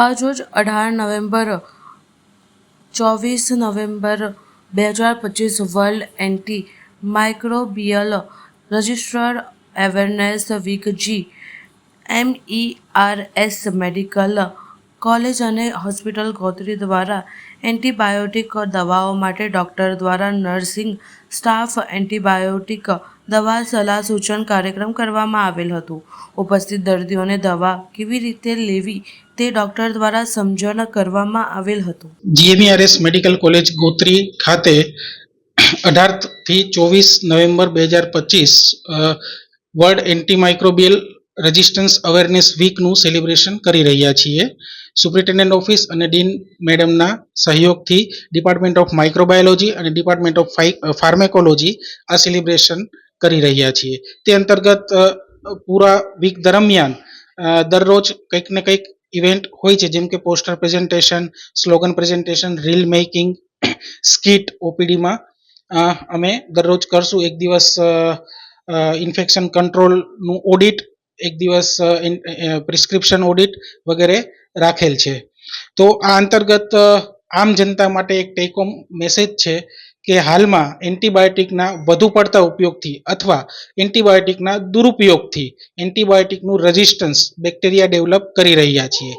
આજરોજ અઢાર નવેમ્બર ચોવીસ નવેમ્બર બે હજાર પચીસ world anti microbial register awareness week G M E R S medical college અને હોસ્પિટલ ગોત્રી દ્વારા એન્ટીબાયોટિક દવાઓ માટે ડૉક્ટર દ્વારા નર્સિંગ સ્ટાફ એન્ટીબાયોટિક દવા સલાહ સૂચન કાર્યક્રમ કરવામાં આવેલ હતું ઉપસ્થિત દર્દીઓને દવા કેવી રીતે લેવી તે ડૉક્ટર દ્વારા સમજણ કરવામાં આવેલ હતું જીએમઈઆરએસ મેડિકલ કોલેજ ગોત્રી ખાતે અઢારથી ચોવીસ નવેમ્બર બે હજાર પચીસ વર્લ્ડ એન્ટીમાઇક્રોબિયલ રેઝિસ્ટન્સ અવેરનેસ વીકનું સેલિબ્રેશન કરી રહ્યા છીએ સુપ્રિન્ટેન્ડન્ટ ઓફિસ અને ડીન મેડમના સહયોગથી ડિપાર્ટમેન્ટ ઓફ માઇક્રોબાયોલોજી અને ડિપાર્ટમેન્ટ ઓફ ફાર્મેકોલોજી આ સેલિબ્રેશન કરી રહ્યા છીએ તે અંતર્ગત પૂરા વીક દરમિયાન દરરોજ કંઈક ને કંઈક ઇવેન્ટ હોય છે જેમ કે poster presentation slogan presentation reel making skit ઓપીડીમાં અમે દરરોજ કરશું એક દિવસ ઇન્ફેક્શન કંટ્રોલનું ઓડિટ એક દિવસ પ્રિસ્ક્રિપ્શન ઓડિટ વગેરે રાખેલ છે તો આ અંતર્ગત આમ જનતા માટે એક ટેકોમ મેસેજ છે કે હાલમાં એન્ટીબાયોટિકના વધુ પડતા ઉપયોગથી અથવા એન્ટીબાયોટિકના દુરુપયોગથી એન્ટીબાયોટિકનું રેઝિસ્ટન્સ બેક્ટેરિયા ડેવલપ કરી રહ્યા છીએ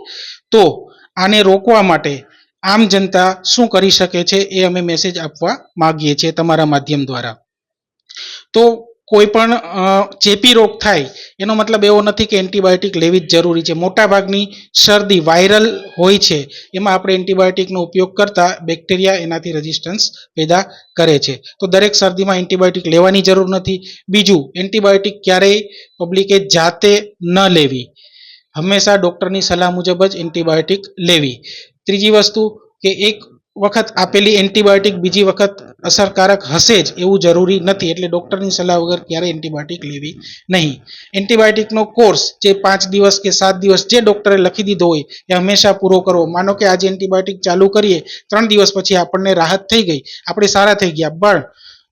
તો આને રોકવા માટે આમ જનતા શું કરી શકે છે એ અમે મેસેજ આપવા માગીએ છીએ તમારા માધ્યમ દ્વારા તો કોઈ પણ ચેપી રોગ થાય એનો મતલબ એવો નથી કે એન્ટિબાયોટિક લેવી જ જરૂરી છે મોટાભાગની શરદી વાયરલ હોય છે એમાં આપણે એન્ટિબાયોટિકનો ઉપયોગ કરતાં બેક્ટેરિયા એનાથી રેઝિસ્ટન્સ પેદા કરે છે તો દરેક શરદીમાં એન્ટિબાયોટિક લેવાની જરૂર નથી બીજું એન્ટિબાયોટિક ક્યારેય પબ્લિકે જાતે ન લેવી હંમેશા ડૉક્ટરની સલાહ મુજબ જ એન્ટિબાયોટિક લેવી ત્રીજી વસ્તુ કે એક વખત આપેલી એન્ટીબાયોટિક બીજી વખત અસરકારક હશે જ એવું જરૂરી નથી એટલે ડૉક્ટરની સલાહ વગર ક્યારેય એન્ટીબાયોટિક લેવી નહીં એન્ટીબાયોટિકનો કોર્સ જે પાંચ દિવસ કે સાત દિવસ જે ડૉક્ટરે લખી દીધો હોય એ હંમેશા પૂરો કરવો માનો કે આજે એન્ટીબાયોટિક ચાલુ કરીએ ત્રણ દિવસ પછી આપણને રાહત થઈ ગઈ આપણે સારા થઈ ગયા પણ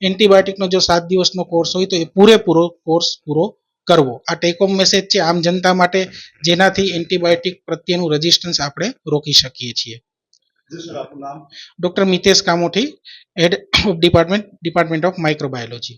એન્ટીબાયોટિકનો જો સાત દિવસનો કોર્સ હોય તો એ પૂરેપૂરો કોર્સ પૂરો કરવો આ ટેકઓમ મેસેજ છે આમ જનતા માટે જેનાથી એન્ટીબાયોટિક પ્રત્યેનું રેઝિસ્ટન્સ આપણે રોકી શકીએ છીએ Yes, sir. Dr. Mitesh Kamothi, Head of Department of Microbiology.